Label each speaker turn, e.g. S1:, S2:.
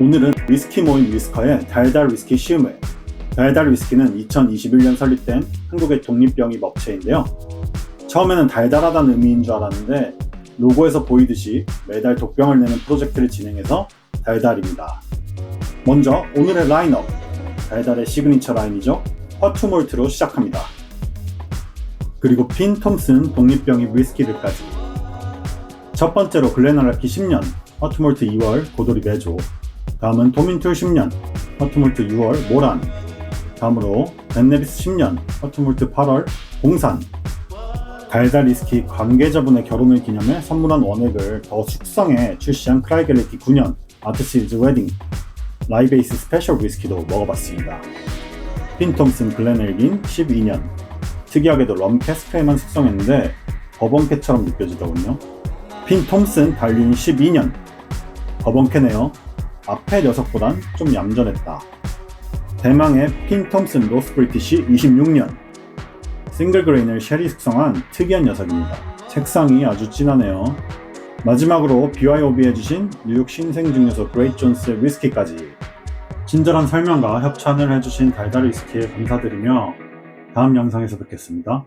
S1: 오늘은 위스키 모임 위스커의 달달 위스키 시음회. 달달 위스키는 2021년 설립된 한국의 독립병입 업체인데요. 처음에는 달달하다는 의미인 줄 알았는데 로고에서 보이듯이 매달 독병을 내는 프로젝트를 진행해서 달달입니다. 먼저 오늘의 라인업. 달달의 시그니처 라인이죠. 허투몰트로 시작합니다. 그리고 핀 톰슨 독립병입 위스키들까지. 첫 번째로 글렌알라키 10년, 허투몰트 2월, 고도리 메조. 다음은 도민툴 10년, 허투몰트 6월, 모란. 다음으로 벤네비스 10년, 허투몰트 8월, 공산. 달달 위스키 관계자분의 결혼을 기념해 선물한 원액을 더 숙성해 출시한 크라이겔리티 9년, 아트시리즈 웨딩. 라이베이스 스페셜 위스키도 먹어봤습니다. 핀 톰슨 글렌엘긴 12년. 특이하게도 럼 캐스크에만 숙성했는데 버번캐처럼 느껴지더군요. 핀 톰슨 달린 12년. 버번캐네요. 앞에 녀석보단 좀 얌전했다. 대망의 핀 톰슨 로스 브리티시 26년. 싱글 그레인을 쉐리 숙성한 특이한 녀석입니다. 색상이 아주 진하네요. 마지막으로 BYOB 해주신 뉴욕 신생증류소 그레이트 존스의 위스키까지 친절한 설명과 협찬을 해주신 달달 위스키에 감사드리며 다음 영상에서 뵙겠습니다.